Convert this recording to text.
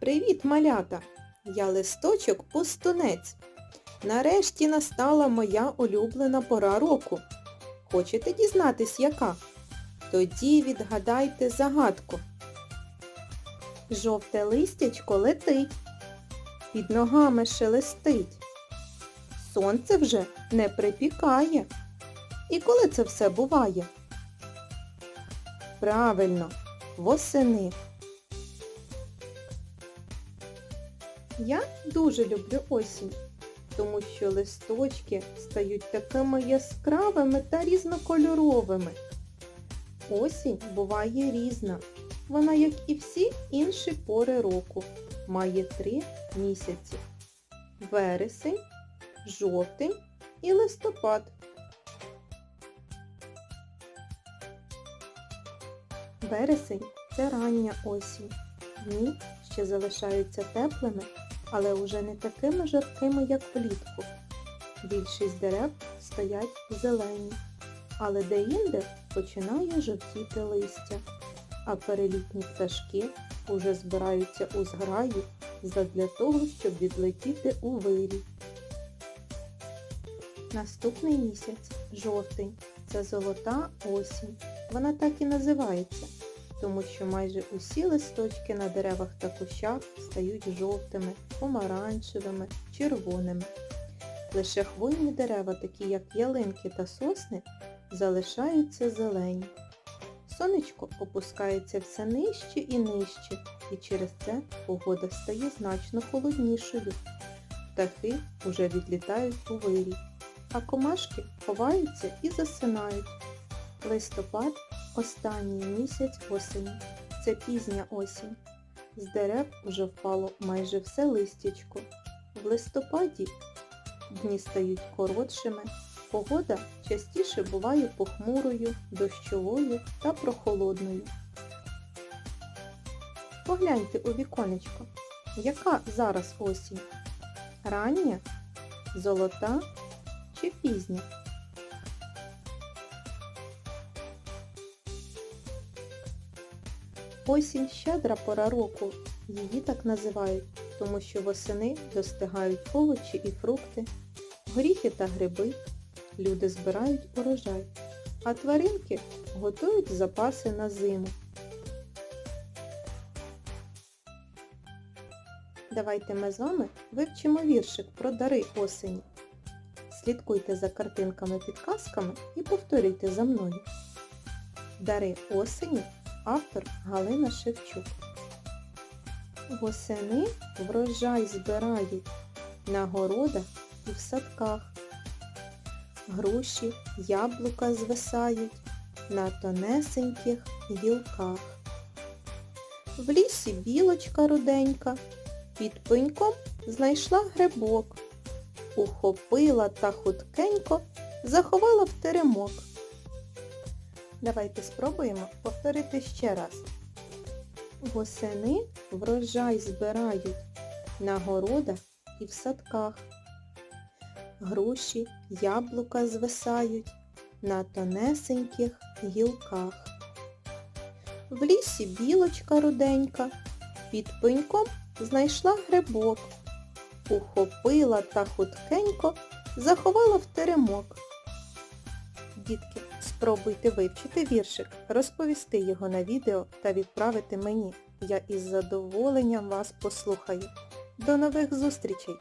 Привіт, малята! Я листочок пустунець. Нарешті настала моя улюблена пора року. Хочете дізнатись, яка? Тоді відгадайте загадку. Жовте листячко летить, під ногами шелестить. Сонце вже не припікає. І коли це все буває? Правильно, восени. Я дуже люблю осінь, тому що листочки стають такими яскравими та різнокольоровими. Осінь буває різна. Вона, як і всі інші пори року, має три місяці. Вересень, жовтень і листопад. Вересень це рання осінь. Дні ще залишаються теплими, але вже не такими жаркими, як влітку. Більшість дерев стоять зелені, але деінде починає жовтіти листя, а перелітні пташки уже збираються у зграї задля того, щоб відлетіти у вирій. Наступний місяць жовтень. Це золота осінь. Вона так і називається, тому що майже усі листочки на деревах та кущах стають жовтими, помаранчевими, червоними. Лише хвойні дерева, такі як ялинки та сосни, залишаються зелені. Сонечко опускається все нижче і нижче, і через це погода стає значно холоднішою. Птахи уже відлітають у вирій, а комашки ховаються і засинають. Листопад останній місяць осені. Це пізня осінь. З дерев уже впало майже все листячко. В листопаді дні стають коротшими, погода частіше буває похмурою, дощовою та прохолодною. Погляньте у віконечко. Яка зараз осінь? Рання, золота чи пізня? Осінь щедра пора року. Її так називають, тому що восени достигають овочі і фрукти, горіхи та гриби. Люди збирають урожай, а тваринки готують запаси на зиму. Давайте ми з вами вивчимо віршик про дари осені. Слідкуйте за картинками-підказками і повторюйте за мною. Дари осені автор Галина Шевчук. Восени врожай збирають на городах і в садках. Груші, яблука звисають на тонесеньких гілках. В лісі білочка руденька під пеньком знайшла грибок. Ухопила та хуткенько заховала в теремок. Давайте спробуємо повторити ще раз. Восени врожай збирають на городах і в садках. Груші, яблука звисають на тонесеньких гілках. В лісі білочка руденька під пеньком знайшла грибок. Ухопила та хуткенько заховала в теремок. Дітки, спробуйте вивчити віршик, розповісти його на відео та відправити мені. Я із задоволенням вас послухаю. До нових зустрічей!